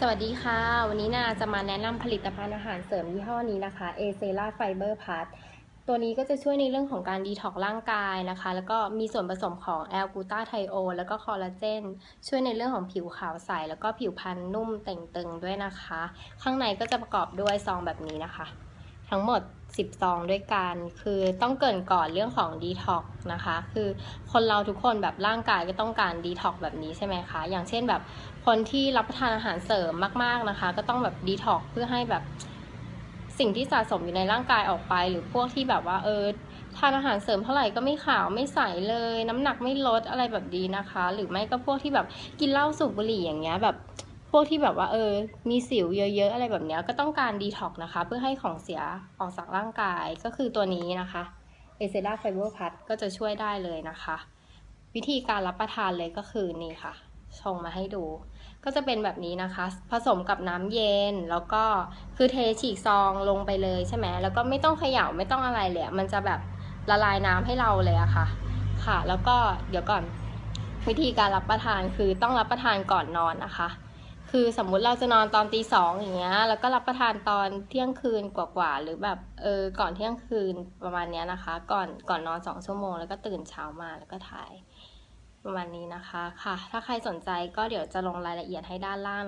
สวัสดีค่ะ วันนี้นาจะมาแนะนำผลิตภัณฑ์อาหารเสริมยี่ห้อนี้นะคะ a c e l a Fiber Plus ตัวนี้ก็จะช่วยในเรื่องของการดีท็อกร่างกายนะคะ แล้วก็มีส่วนผสมของแอลกูตาไทโอแล้วก็คอลลาเจน ช่วยในเรื่องของผิวขาวใส แล้วก็ผิวพรรณนุ่มเต่งตึงด้วยนะคะ ข้างในก็จะประกอบด้วยซองแบบนี้นะคะ ทั้งหมด 10 ซองด้วยกัน คือต้องเกินก่อนเรื่องของดีท็อกนะคะ คือคนเราทุกคนแบบร่างกายก็ต้องการดีท็อกแบบนี้ใช่ไหมคะ อย่างเช่นแบบคนที่รับประทานอาหารเสริมมาก ๆนะคะ ก็ต้องแบบดีท็อกเพื่อให้แบบสิ่งที่สะสมอยู่ในร่างกายออกไป หรือพวกที่แบบว่าเออทานอาหารเสริมเท่าไหร่ก็ไม่ขาวไม่ใสเลย น้ำหนักไม่ลดอะไรแบบนี้นะคะ หรือไม่ก็พวกที่แบบกินเหล้าสูบบุหรี่อย่างเงี้ยแบบ วกที่แบบว่าเออ มีสิวเยอะๆอะไรแบบเนี้ยก็ต้องการดีท็อกนะคะ เพื่อให้ของเสียออกจากร่างกายก็คือตัวนี้นะคะเอเซราไฟเบอร์พัทก็จะช่วยได้เลยนะคะ วิธีการรับประทานเลยก็คือนี่ค่ะ ชงมาให้ดู ก็จะเป็นแบบนี้นะคะ ผสมกับน้ำเย็นแล้วก็คือเทฉีกซองลงไปเลยใช่ไหมแล้วก็ไม่ต้องเขย่าไม่ต้องอะไรเลยมันจะแบบละลายน้ำให้เราเลยอะค่ะ ค่ะ แล้วก็เดี๋ยวก่อนวิธีการรับประทานคือต้องรับประทานก่อนนอนนะคะ คือสมมุติเราจะนอนตอนตีสองอย่างเงี้ย แล้วก็รับประทานตอนเที่ยงคืนกว่าๆหรือแบบเออก่อนเที่ยงคืนประมาณเนี้ยนะคะ ก่อนก่อนนอนสองชั่วโมงแล้วก็ตื่นเช้ามาแล้วก็ถ่ายประมาณนี้นะคะค่ะ ถ้าใครสนใจก็เดี๋ยวจะลงรายละเอียดให้ด้านล่าง